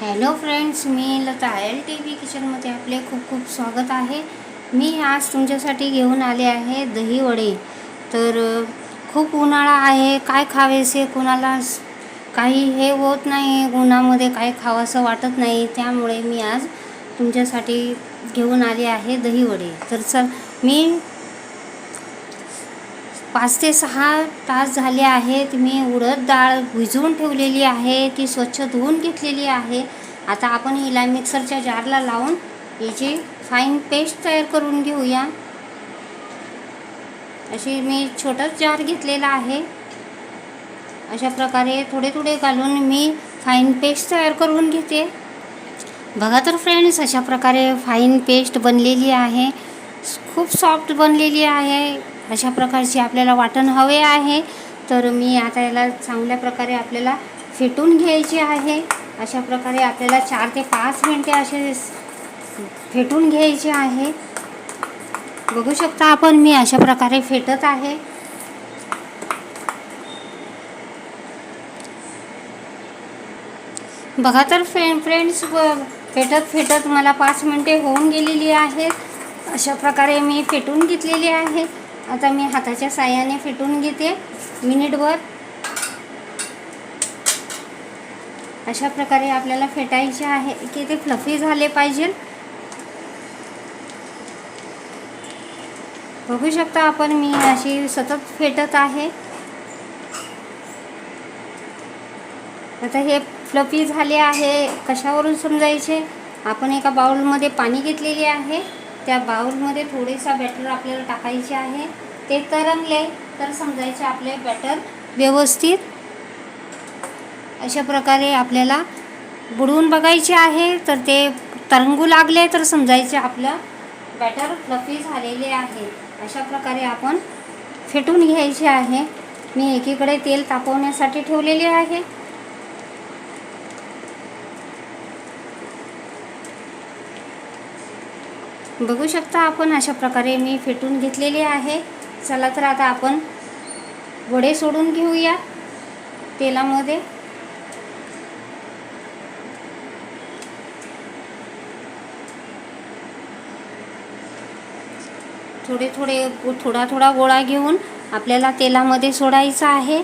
Hello friends मी Lata L T V किचनमध्ये आपले खूप खूप स्वागत आहे. मी आज तुमच्यासाठी घेऊन आले आहे दही वडे. तर खूप उन्हाळा आहे काय खावेसे कुणाला काही हे होत नाही उन्हामध्ये काय खावंसं वाटत नाही. त्यामुळे मी आज तुमच्यासाठी घेऊन आले आहे दही वडे. तर चल मी पाच ते सहा तास झाले आहेत. मी उडद डाळ भिजवून ठेवलेली आहे. ती स्वच्छ धुवून घेतलेली आहे. आता आपण हिला मिक्सरच्या जारला लावून याची फाईन पेस्ट तयार करून घेऊया. अशी मी छोटंच जार घेतलेला आहे. अशा प्रकारे थोडे थोडे घालून मी फाईन पेस्ट तयार करून घेते. बघा तर फ्रेंड्स अशा प्रकारे फाईन पेस्ट बनलेली आहे. खूप सॉफ्ट बनलेली आहे. अशा प्रकारची आपल्याला वाटण हवे आहे. तर मी आता याला चांगल्या प्रकारे आपल्याला फेटून घ्यायची आहे. अशा प्रकारे आपल्याला चार ते पाच मिनटे असे फेटून घ्यायचे आहे. बघू शकता आपण मी अशा प्रकारे फेटत आहे. बघा तर फ्रे फ्रेंड्स फेटत फेटत मला पाच मिनटे होऊन गेलेली आहेत. अशा प्रकारे मी फेटून घेतलेली आहे. आता मी हाताच्या साह्याने फेटून घेते. मिनिटभर. अशा प्रकारे आपल्याला फेटायचे आहे की ते फ्लफी झाले पाहिजे. बघू शकता आपण मी अशी सतत फेटत आहे. आता हे फ्लफी झाले आहे. कशावरून समजायचे? आपण एका बाउलमध्ये पाणी घेतलेले आहे. त्या बाउलमध्ये थोडेसा बॅटर आपल्याला टाकायचे आहे. ते तरंगले तर समजायचे आपले बॅटर व्यवस्थित. अशा प्रकारे आपल्याला बुडवून बघायचे आहे. तर ते तरंगू लागले तर समजायचे आपलं बॅटर फ्लफी झालेले आहे. अशा प्रकारे आपण फेटून घ्यायचे आहे. मी एकीकडे तेल तापवण्यासाठी ठेवलेले आहे. बघू शकता आपण अशा प्रकारे मी फेटून घेतलेले आहे. चला तर आता आपण वडे सोडून घेऊया तेलामध्ये. थोडे थोडे थोडा थोडा गोळा घेऊन आपल्याला तेलामध्ये सोडायचा आहे.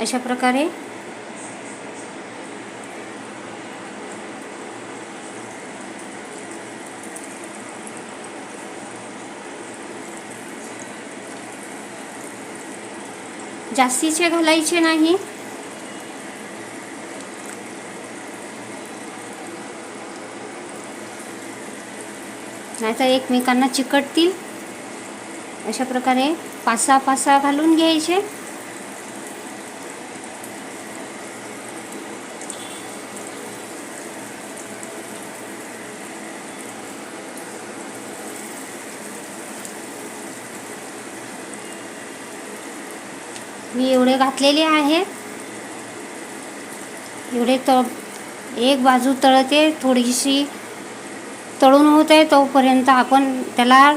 अशा प्रकारे. जास्तीचे घालायचे नाही. नाहीतर एकमेकांना चिकटतील. अशा प्रकारे पासा पासा घालून घ्यायचे. मी एवढे घातलेले आहेत एवढे त एक बाजू तळते थोडीशी तळून होत आहे तोपर्यंत आपण त्याला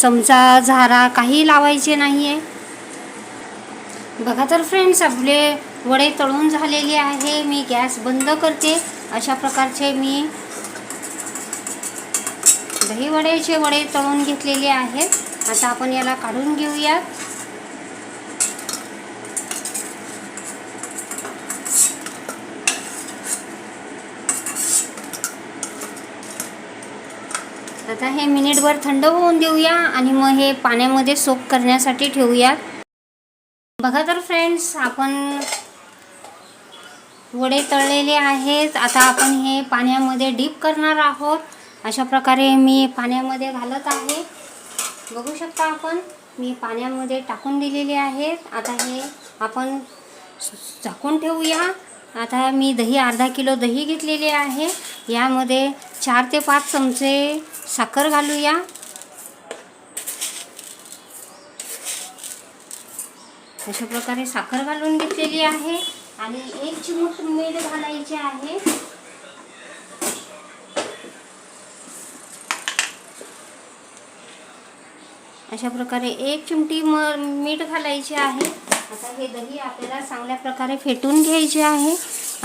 चमचा झारा काही लावायचे नाही आहे बघा तर फ्रेंड्स आपले वडे तळून झालेले आहे. मी गॅस बंद करते. अशा प्रकारचे मी दही वड्याचे वडे तळून घेतलेले आहेत. आता आपण याला काढून घेऊयात. आता हे मिनिटभर थंड होऊन देऊया आणि मग हे पाण्यामध्ये सोप करण्यासाठी ठेवूयात बघा तर फ्रेंड्स आपण वडे तळलेले आहेत. आता आपण हे पाण्यामध्ये डीप करणार आहोत. अशा प्रकारे मी पाण्यामध्ये घालत आहे. बघू शकता आपण मी पाण्यामध्ये टाकून दिलेले आहेत. आता हे आपण झाकून ठेवूया. आता मी दही अर्धा किलो दही घेतलेले आहे. यामध्ये चार ते पाच चमचे साखर घालूया. अशा प्रकारे साखर घालून घेतलेली आहे आणि एक चिमूट मीठ घालायचे आहे. अशा प्रकारे एक चिमटी म मीठ घालायचे आहे. आता हे दही आपल्याला चांगल्या प्रकारे फेटून घ्यायचे आहे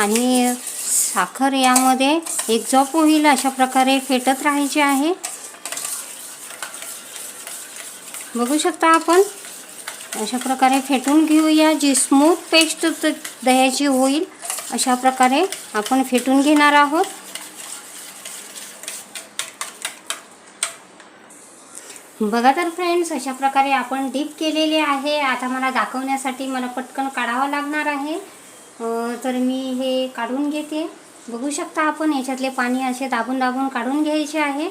आणि साखर यामध्ये एक जॉप होईल अशा प्रकारे फेटत राहायचे आहे. बघू शकता आपण अशा प्रकारे फेटून घेऊया. जी स्मूथ पेस्ट दह्याची होईल अशा प्रकारे आपण फेटून घेणार आहोत. बघा तर फ्रेंड्स अशा प्रकारे आपण डीप केलेले आहे. आता मला दाखवण्यासाठी मला पटकन काढावं लागणार आहे. तर मी हे काढून घेते. बघू शकता आपण याच्यातले पाणी असे दाबून दाबून काढून घ्यायचे आहे.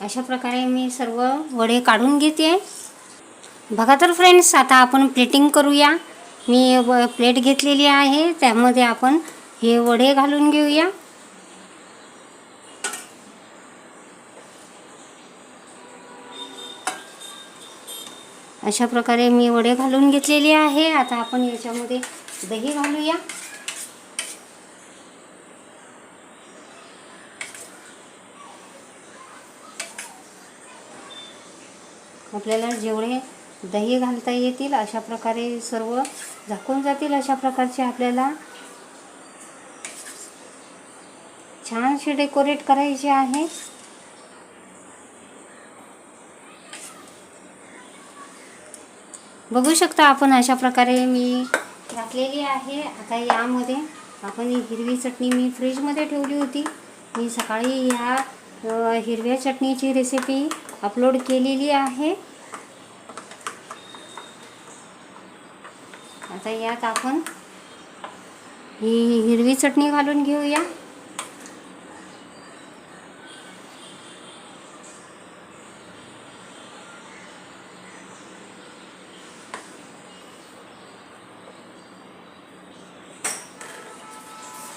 अशा प्रकारे मी सर्व वडे काढून घेते. बघा तर फ्रेंड्स आता आपण प्लेटिंग करूया. मी प्लेट घेतलेली आहे त्यामध्ये आपण हे वडे घालून घेऊया. अशा प्रकारे मी वडे घालून घेतलेले आहे. आता आपण याच्यामध्ये दही घालूया. आपल्याला जेवढे दही घालता येतील अशा प्रकारे सर्व झाकून जातील अशा प्रकारचे आपल्याला छानसे डेकोरेट करायचे आहे. बघू शकता आपण अशा प्रकारे मी घातलेली आहे. आता यामध्ये आपण हिरवी चटणी मी फ्रीजमध्ये ठेवली होती. मी सकाळी ह्या हिरव्या चटणीची रेसिपी अपलोड केलेली आहे. आता यात आपण ही हिरवी चटणी घालून घेऊया.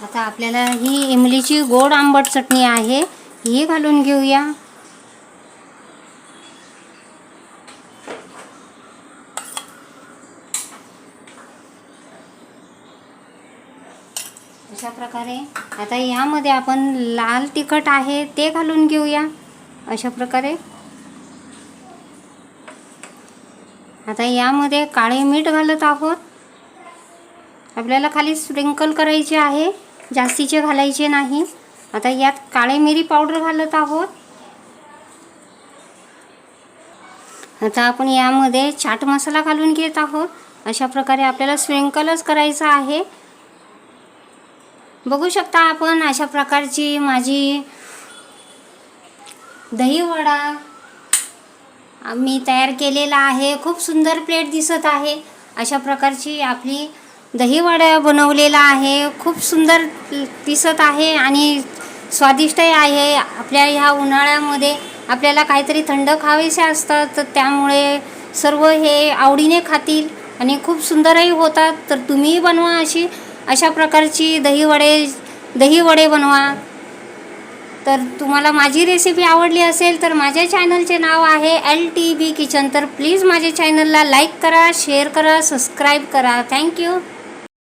आता आपल्याला ही इमलीची गोड आंबट चटणी आहे. ही घालून घेऊया. अशा प्रकारे आता यामध्ये आपण लाल तिखट आहे ते घालून घेऊया. अशा प्रकारे. आता यामध्ये काळे मीठ घालत आहोत. आपल्याला खाली स्प्रिंकल करायचे आहे. जास्तीचे घालायचे नाही. आता यात काळे मिरी पावडर घालत आहोत. आता आपण यामध्ये चाट मसाला घालून घेत आहोत. अशा प्रकारे आपल्याला स्प्रिंकलच करायचं आहे. बघू शकता आपण अशा प्रकारची माझी दही वडा मी तयार केलेला आहे. खूप सुंदर प्लेट दिसत आहे. अशा प्रकारची आपली दहीवडा बनवलेला आहे. खूप सुंदर दिसत आहे आणि स्वादिष्टही आहे. आपल्या ह्या उन्हाळ्यामध्ये आपल्याला काहीतरी थंड खावेसे असतात तर त्यामुळे सर्व हे आवडीने खातील आणि खूप सुंदरही होतात. तर तुम्हीही बनवा अशी अशा प्रकारची दहीवडे दहीवडे बनवा. तर तुम्हाला माझी रेसिपी आवडली असेल तर माझ्या चॅनलचे नाव आहे एल टी बी किचन तर प्लीज माझ्या चॅनलला लाईक करा शेअर करा सबस्क्राईब करा. थँक्यू